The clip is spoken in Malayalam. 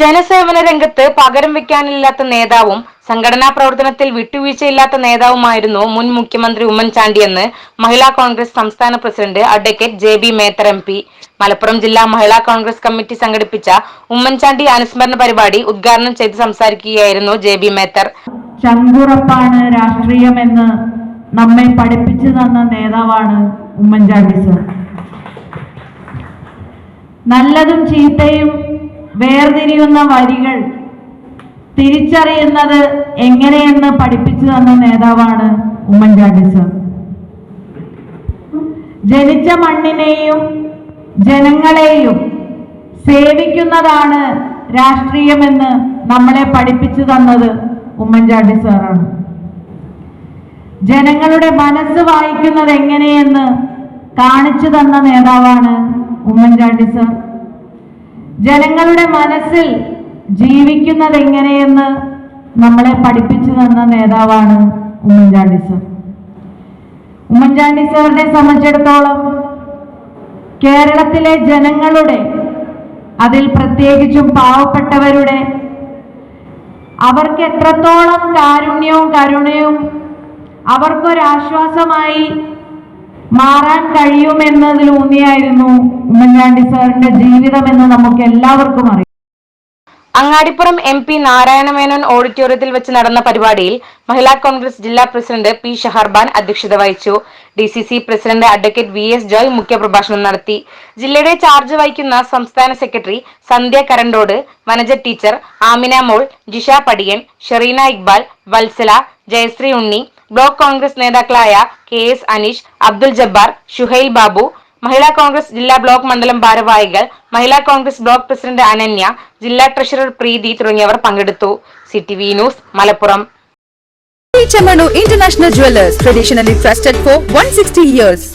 ജനസേവന രംഗത്ത് പകരം വെക്കാനില്ലാത്ത നേതാവും സംഘടനാ പ്രവർത്തനത്തിൽ വിട്ടുവീഴ്ചയില്ലാത്ത നേതാവുമായിരുന്നു മുൻ മുഖ്യമന്ത്രി ഉമ്മൻചാണ്ടിയെന്ന് മഹിളാ കോൺഗ്രസ് സംസ്ഥാന president advocate J B Methar M P. Malappuram ജില്ലാ മഹിളാ കോൺഗ്രസ് കമ്മിറ്റി സംഘടിപ്പിച്ച ഉമ്മൻചാണ്ടി അനുസ്മരണ പരിപാടി ഉദ്ഘാടനം ചെയ്ത് സംസാരിക്കുകയായിരുന്നു ജെ ബി മേത്തർ. ചങ്കുറപ്പാണ് രാഷ്ട്രീയമെന്ന് നമ്മെ പഠിപ്പിച്ചു തന്ന നേതാവാണ് ഉമ്മൻചാണ്ടി സർ. നല്ലതും ചീത്തയും വേർതിരിയുന്ന വരികൾ തിരിച്ചറിയുന്നത് എങ്ങനെയെന്ന് പഠിപ്പിച്ചു തന്ന നേതാവാണ് ഉമ്മൻചാണ്ടി സർ. ജനിച്ച മണ്ണിനെയും ജനങ്ങളെയും സേവിക്കുന്നതാണ് രാഷ്ട്രീയമെന്ന് നമ്മളെ പഠിപ്പിച്ചു തന്നത് ഉമ്മൻചാണ്ടി സാറാണ്. ജനങ്ങളുടെ മനസ്സ് വായിക്കുന്നത് എങ്ങനെയെന്ന് കാണിച്ചു തന്ന നേതാവാണ് ഉമ്മൻചാണ്ടി സാർ. ജനങ്ങളുടെ മനസ്സിൽ ജീവിക്കുന്നത് എങ്ങനെയെന്ന് നമ്മളെ പഠിപ്പിച്ചു തന്ന നേതാവാണ് ഉമ്മൻചാണ്ടി സാർ. ഉമ്മൻചാണ്ടി സാറിനെ സംബന്ധിച്ചിടത്തോളം കേരളത്തിലെ ജനങ്ങളുടെ അതിൽ പ്രത്യേകിച്ചും പാവപ്പെട്ടവരുടെ അവർക്ക് എത്രത്തോളം കാരുണ്യവും കരുണയും അവർക്കൊരാശ്വാസമായി മാറാൻ കഴിയുമെന്നതിൽ കഴിയുമെന്നതിലൂന്നിയായിരുന്നു ഉമ്മൻചാണ്ടി സാറിന്റെ ജീവിതമെന്ന് നമുക്ക് എല്ലാവർക്കും അറിയാം. അങ്ങാടിപ്പുറം എം പി നാരായണമേനോൻ ഓഡിറ്റോറിയത്തിൽ വെച്ച് നടന്ന പരിപാടിയിൽ മഹിളാ കോൺഗ്രസ് ജില്ലാ പ്രസിഡന്റ് പി ഷഹർബാൻ അധ്യക്ഷത വഹിച്ചു. D C C president advocate V S Joy മുഖ്യപ്രഭാഷണം നടത്തി. ജില്ലയുടെ ചാർജ് വഹിക്കുന്ന സംസ്ഥാന secretary Sandhya Karandod Vanaja teacher Amina Mol Jisha Padiyan Sherina Iqbal Vatsala Jayasree Unni block Congress നേതാക്കളായ K S Aneesh Abdul Jabbar Shuhail Babu Mahila Congress ജില്ലാ ബ്ലോക്ക് മണ്ഡലം ഭാരവാഹികൾ Mahila Congress block president Ananya ജില്ലാ ട്രഷറർ പ്രീതി തുടങ്ങിയവർ പങ്കെടുത്തു city V news Malappuram Chamanu International Jewelers, traditionally trusted for 160 years.